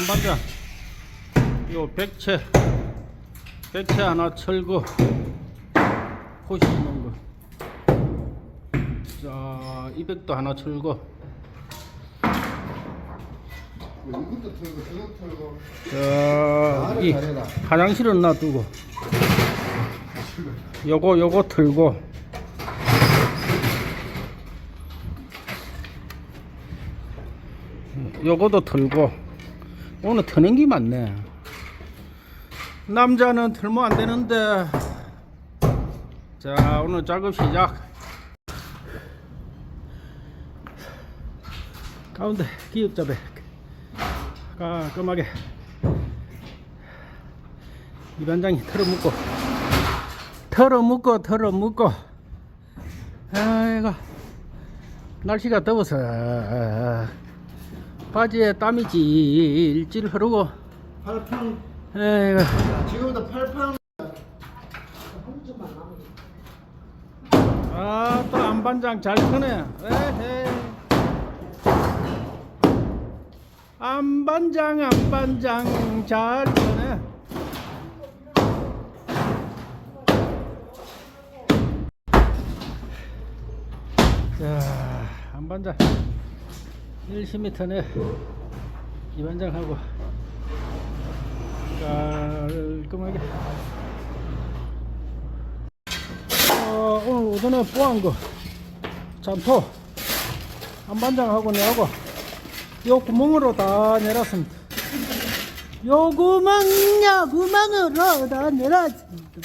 안반장 요 백채 백채 하나 철거. 호시 있는 거 자 200도 하나 철거. 이것도 털고 저것도 털고 자이 잘해라. 화장실은 놔두고. 요거 요거 틀고. 요거도 틀고 오늘 트는 게 많네. 남자는 틀면 안 되는데. 자 오늘 작업 시작. 가운데 기역잡에 깔끔하게. 이 반장이 털어묶고. 털어묶고 털어묶고. 아이고. 날씨가 더워서 바지에 땀이 질질 흐르고. 팔팡. 아이고 지금부터 팔팡. 아또 안반장 잘 크네. 에헤. 안반장 안반장 잘 크네. 자 안반장 열심히 터네. 이반장하고 깔끔하게. 어, 오늘 오전에 뽀한 거. 잔토 안반장하고 내하고 요 구멍으로 다 내렸습니다. 요 구멍 요 구멍으로 다 내렸습니다